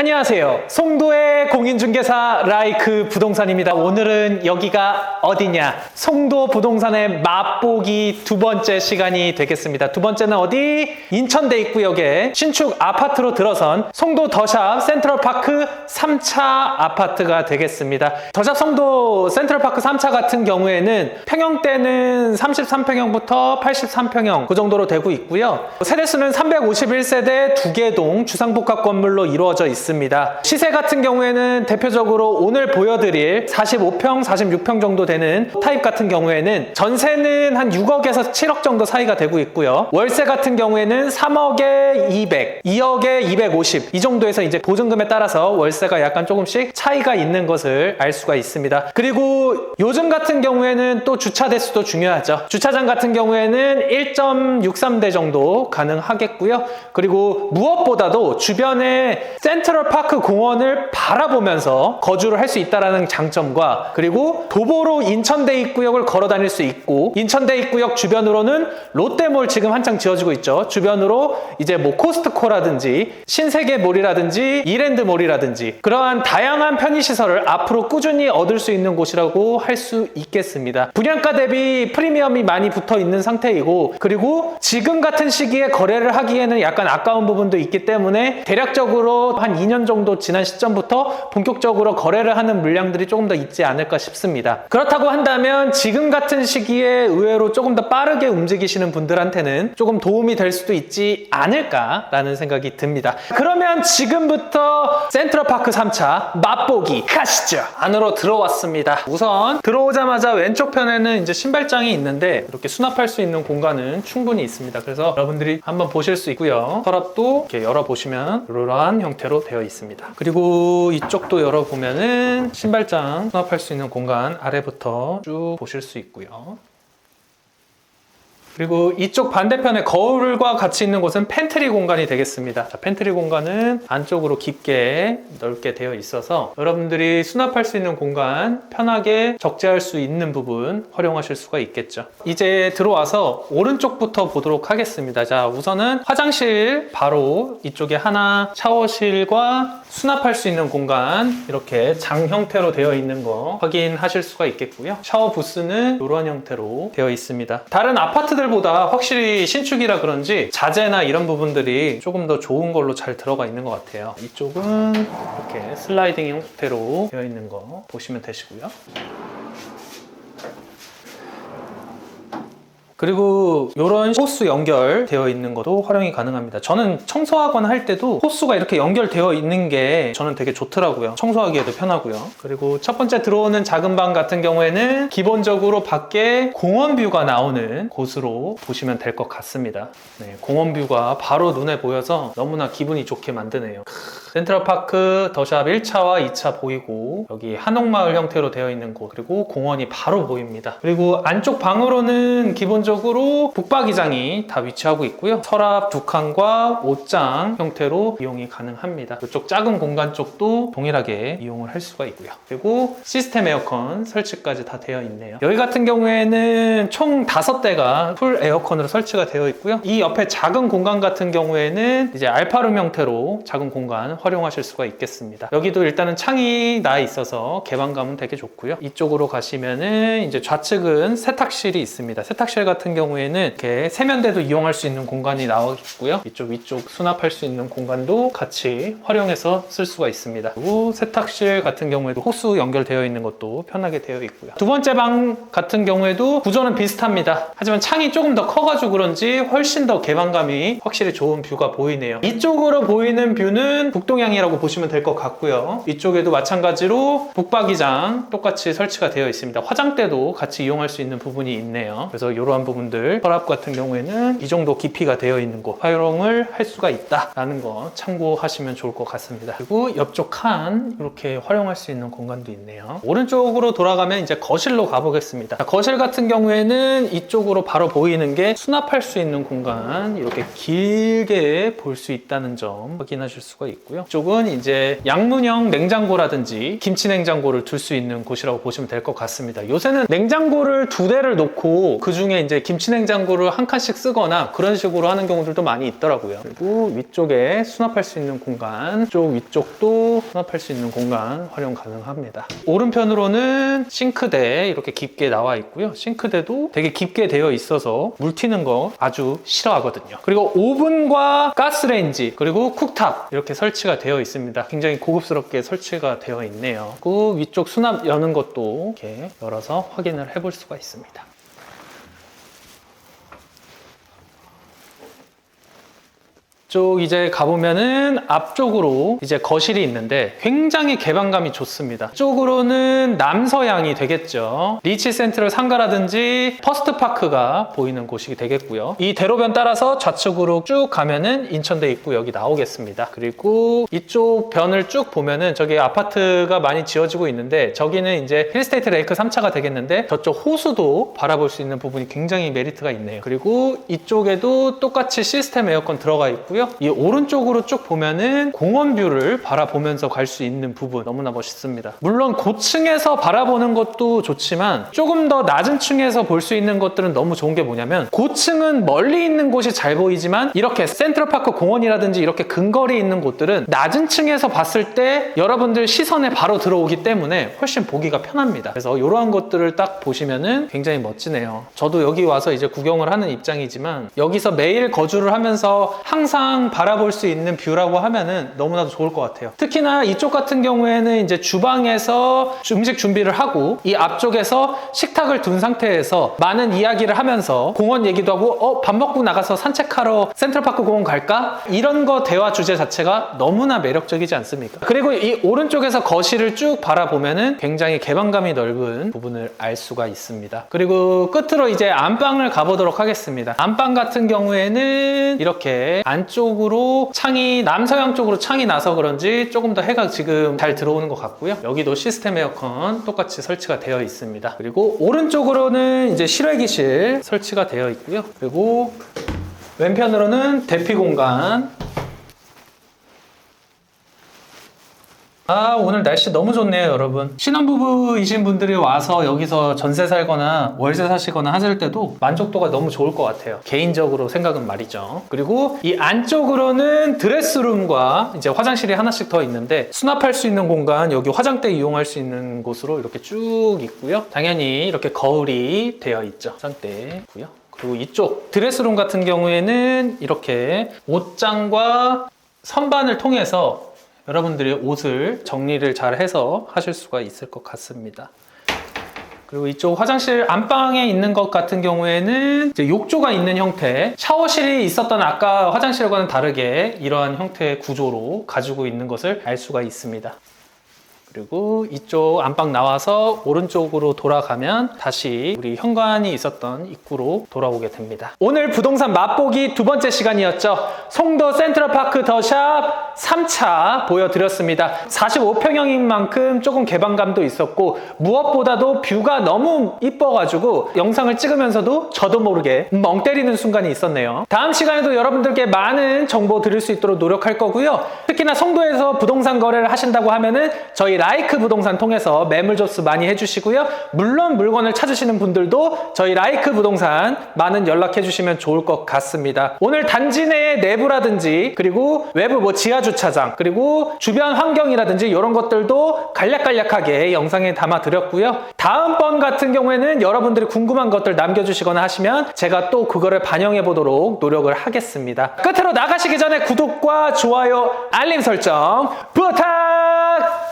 안녕하세요. 송도의 공인중개사 라이크 부동산입니다. 오늘은 여기가 어디냐? 송도 부동산의 맛보기 두 번째 시간이 되겠습니다. 두 번째는 어디? 인천대 입구역에 신축 아파트로 들어선 송도 더샵 센트럴파크 3차 아파트가 되겠습니다. 더샵 송도 센트럴파크 3차 같은 경우에는 평형대는 33평형부터 83평형 그 정도로 되고 있고요. 세대수는 351세대 두개동 주상복합 건물로 이루어져 있습니다. 시세 같은 경우에는 대표적으로 오늘 보여드릴 45평, 46평 정도 되는 타입 같은 경우에는 전세는 한 6억에서 7억 정도 사이가 되고 있고요. 월세 같은 경우에는 3억에 200, 2억에 250 이 정도에서 이제 보증금에 따라서 월세가 약간 조금씩 차이가 있는 것을 알 수가 있습니다. 그리고 요즘 같은 경우에는 또 주차 대수도 중요하죠. 주차장 같은 경우에는 1.63대 정도 가능하겠고요. 그리고 무엇보다도 주변에 센트럴 파크 공원을 바라보면서 거주를 할 수 있다는 장점과 그리고 도보로 인천대 입구역을 걸어 다닐 수 있고 인천대 입구역 주변으로는 롯데몰 지금 한창 지어지고 있죠. 주변으로 이제 뭐 코스트코라든지 신세계몰이라든지 이랜드몰이라든지 그러한 다양한 편의시설을 앞으로 꾸준히 얻을 수 있는 곳이라고 할 수 있겠습니다. 분양가 대비 프리미엄이 많이 붙어 있는 상태이고 그리고 지금 같은 시기에 거래를 하기에는 약간 아까운 부분도 있기 때문에 대략적으로 한 2년 정도 지난 시점부터 본격적으로 거래를 하는 물량들이 조금 더 있지 않을까 싶습니다. 그렇다고 한다면 지금 같은 시기에 의외로 조금 더 빠르게 움직이시는 분들한테는 조금 도움이 될 수도 있지 않을까라는 생각이 듭니다. 그러면 지금부터 센트럴파크 3차 맛보기 가시죠. 안으로 들어왔습니다. 우선 들어오자마자 왼쪽 편에는 이제 신발장이 있는데 이렇게 수납할 수 있는 공간은 충분히 있습니다. 그래서 여러분들이 한번 보실 수 있고요. 서랍도 이렇게 열어보시면 이러한 형태로 되어 있습니다. 그리고 이쪽도 열어보면은 신발장 수납할 수 있는 공간 아래부터 쭉 보실 수 있고요. 그리고 이쪽 반대편에 거울과 같이 있는 곳은 팬트리 공간이 되겠습니다. 자, 팬트리 공간은 안쪽으로 깊게 넓게 되어 있어서 여러분들이 수납할 수 있는 공간 편하게 적재할 수 있는 부분 활용하실 수가 있겠죠. 이제 들어와서 오른쪽부터 보도록 하겠습니다. 자, 우선은 화장실 바로 이쪽에 하나 샤워실과 수납할 수 있는 공간 이렇게 장 형태로 되어 있는 거 확인하실 수가 있겠고요. 샤워 부스는 이러한 형태로 되어 있습니다. 다른 아파트 들보다 확실히 신축이라 그런지 자재나 이런 부분들이 조금 더 좋은 걸로 잘 들어가 있는 것 같아요. 이쪽은 이렇게 슬라이딩 형태로 되어 있는 거 보시면 되시고요. 그리고 이런 호스 연결되어 있는 것도 활용이 가능합니다. 저는 청소하거나 할 때도 호스가 이렇게 연결되어 있는 게 저는 되게 좋더라고요. 청소하기에도 편하고요. 그리고 첫 번째 들어오는 작은 방 같은 경우에는 기본적으로 밖에 공원 뷰가 나오는 곳으로 보시면 될 것 같습니다. 네, 공원 뷰가 바로 눈에 보여서 너무나 기분이 좋게 만드네요. 센트럴파크 더샵 1차와 2차 보이고 여기 한옥마을 형태로 되어 있는 곳 그리고 공원이 바로 보입니다. 그리고 안쪽 방으로는 기본적으로 북박이장이 다 위치하고 있고요. 서랍 두 칸과 옷장 형태로 이용이 가능합니다. 이쪽 작은 공간 쪽도 동일하게 이용을 할 수가 있고요. 그리고 시스템 에어컨 설치까지 다 되어 있네요. 여기 같은 경우에는 총 5대가 풀 에어컨으로 설치가 되어 있고요. 이 옆에 작은 공간 같은 경우에는 이제 알파룸 형태로 작은 공간 활용하실 수가 있겠습니다. 여기도 일단은 창이 나 있어서 개방감은 되게 좋고요. 이쪽으로 가시면은 이제 좌측은 세탁실이 있습니다. 세탁실 같은 경우에는 이렇게 세면대도 이용할 수 있는 공간이 나와 있고요. 이쪽 위쪽 수납할 수 있는 공간도 같이 활용해서 쓸 수가 있습니다. 그리고 세탁실 같은 경우에도 호수 연결되어 있는 것도 편하게 되어 있고요. 두 번째 방 같은 경우에도 구조는 비슷합니다. 하지만 창이 조금 더 커가지고 그런지 훨씬 더 개방감이 확실히 좋은 뷰가 보이네요. 이쪽으로 보이는 뷰는 북동향이라고 보시면 될 것 같고요. 이쪽에도 마찬가지로 북박이장 똑같이 설치가 되어 있습니다. 화장대도 같이 이용할 수 있는 부분이 있네요. 그래서 이러한 부분들 서랍 같은 경우에는 이 정도 깊이가 되어 있는 곳 활용을 할 수가 있다라는 거 참고하시면 좋을 것 같습니다. 그리고 옆쪽 칸 이렇게 활용할 수 있는 공간도 있네요. 오른쪽으로 돌아가면 이제 거실로 가보겠습니다. 자, 거실 같은 경우에는 이쪽으로 바로 보이는 게 수납할 수 있는 공간 이렇게 길게 볼 수 있다는 점 확인하실 수가 있고요. 이쪽은 이제 양문형 냉장고라든지 김치 냉장고를 둘 수 있는 곳이라고 보시면 될 것 같습니다. 요새는 냉장고를 두 대를 놓고 그 중에 이제 김치냉장고를 한 칸씩 쓰거나 그런 식으로 하는 경우들도 많이 있더라고요. 그리고 위쪽에 수납할 수 있는 공간, 쪽 위쪽도 수납할 수 있는 공간 활용 가능합니다. 오른편으로는 싱크대 이렇게 깊게 나와 있고요. 싱크대도 되게 깊게 되어 있어서 물 튀는 거 아주 싫어하거든요. 그리고 오븐과 가스레인지 그리고 쿡탑 이렇게 설치가 되어 있습니다. 굉장히 고급스럽게 설치가 되어 있네요. 그 위쪽 수납 여는 것도 이렇게 열어서 확인을 해볼 수가 있습니다. 쪽 이제 가보면은 앞쪽으로 이제 거실이 있는데 굉장히 개방감이 좋습니다. 쪽으로는 남서향이 되겠죠. 리치 센트럴 상가라든지 퍼스트 파크가 보이는 곳이 되겠고요. 이 대로변 따라서 좌측으로 쭉 가면은 인천대 입구 여기 나오겠습니다. 그리고 이쪽 변을 쭉 보면은 저기 아파트가 많이 지어지고 있는데 저기는 이제 힐스테이트 레이크 3차가 되겠는데 저쪽 호수도 바라볼 수 있는 부분이 굉장히 메리트가 있네요. 그리고 이쪽에도 똑같이 시스템 에어컨 들어가 있고요. 이 오른쪽으로 쭉 보면은 공원 뷰를 바라보면서 갈 수 있는 부분 너무나 멋있습니다. 물론 고층에서 바라보는 것도 좋지만 조금 더 낮은 층에서 볼 수 있는 것들은 너무 좋은 게 뭐냐면 고층은 멀리 있는 곳이 잘 보이지만 이렇게 센트럴파크 공원이라든지 이렇게 근거리에 있는 곳들은 낮은 층에서 봤을 때 여러분들 시선에 바로 들어오기 때문에 훨씬 보기가 편합니다. 그래서 이러한 것들을 딱 보시면은 굉장히 멋지네요. 저도 여기 와서 이제 구경을 하는 입장이지만 여기서 매일 거주를 하면서 항상 바라볼 수 있는 뷰라고 하면은 너무나도 좋을 것 같아요. 특히나 이쪽 같은 경우에는 이제 주방에서 음식 준비를 하고 이 앞쪽에서 식탁을 둔 상태에서 많은 이야기를 하면서 공원 얘기도 하고 어, 밥 먹고 나가서 산책하러 센트럴파크 공원 갈까? 이런 거 대화 주제 자체가 너무나 매력적이지 않습니까? 그리고 이 오른쪽에서 거실을 쭉 바라보면은 굉장히 개방감이 넓은 부분을 알 수가 있습니다. 그리고 끝으로 이제 안방을 가보도록 하겠습니다. 안방 같은 경우에는 이렇게 안쪽 으로 창이 남서양 쪽으로 창이 나서 그런지 조금 더 해가 지금 잘 들어오는 것 같고요. 여기도 시스템 에어컨 똑같이 설치가 되어 있습니다. 그리고 오른쪽으로는 이제 실외기실 설치가 되어 있고요. 그리고 왼편으로는 대피 공간 아, 오늘 날씨 너무 좋네요, 여러분. 신혼부부이신 분들이 와서 여기서 전세 살거나 월세 사시거나 하실 때도 만족도가 너무 좋을 것 같아요. 개인적으로 생각은 말이죠. 그리고 이 안쪽으로는 드레스룸과 이제 화장실이 하나씩 더 있는데 수납할 수 있는 공간, 여기 화장대 이용할 수 있는 곳으로 이렇게 쭉 있고요. 당연히 이렇게 거울이 되어 있죠. 화장대 있고요. 그리고 이쪽 드레스룸 같은 경우에는 이렇게 옷장과 선반을 통해서 여러분들이 옷을 정리를 잘 해서 하실 수가 있을 것 같습니다. 그리고 이쪽 화장실 안방에 있는 것 같은 경우에는 욕조가 있는 형태, 샤워실이 있었던 아까 화장실과는 다르게 이러한 형태의 구조로 가지고 있는 것을 알 수가 있습니다. 그리고 이쪽 안방 나와서 오른쪽으로 돌아가면 다시 우리 현관이 있었던 입구로 돌아오게 됩니다. 오늘 부동산 맛보기 두 번째 시간이었죠. 송도 센트럴파크 더샵 3차 보여드렸습니다. 45평형인 만큼 조금 개방감도 있었고 무엇보다도 뷰가 너무 이뻐가지고 영상을 찍으면서도 저도 모르게 멍 때리는 순간이 있었네요. 다음 시간에도 여러분들께 많은 정보 드릴 수 있도록 노력할 거고요. 특히나 송도에서 부동산 거래를 하신다고 하면은 저희 라이크 부동산 통해서 매물 접수 많이 해주시고요. 물론 물건을 찾으시는 분들도 저희 라이크 부동산 많은 연락해 주시면 좋을 것 같습니다. 오늘 단지 내 내부라든지 그리고 외부 뭐 지하 주 차장 그리고 주변 환경이라든지 이런 것들도 간략간략하게 영상에 담아 드렸고요. 다음번 같은 경우에는 여러분들이 궁금한 것들 남겨주시거나 하시면 제가 또 그거를 반영해 보도록 노력을 하겠습니다. 끝으로 나가시기 전에 구독과 좋아요, 알림 설정 부탁!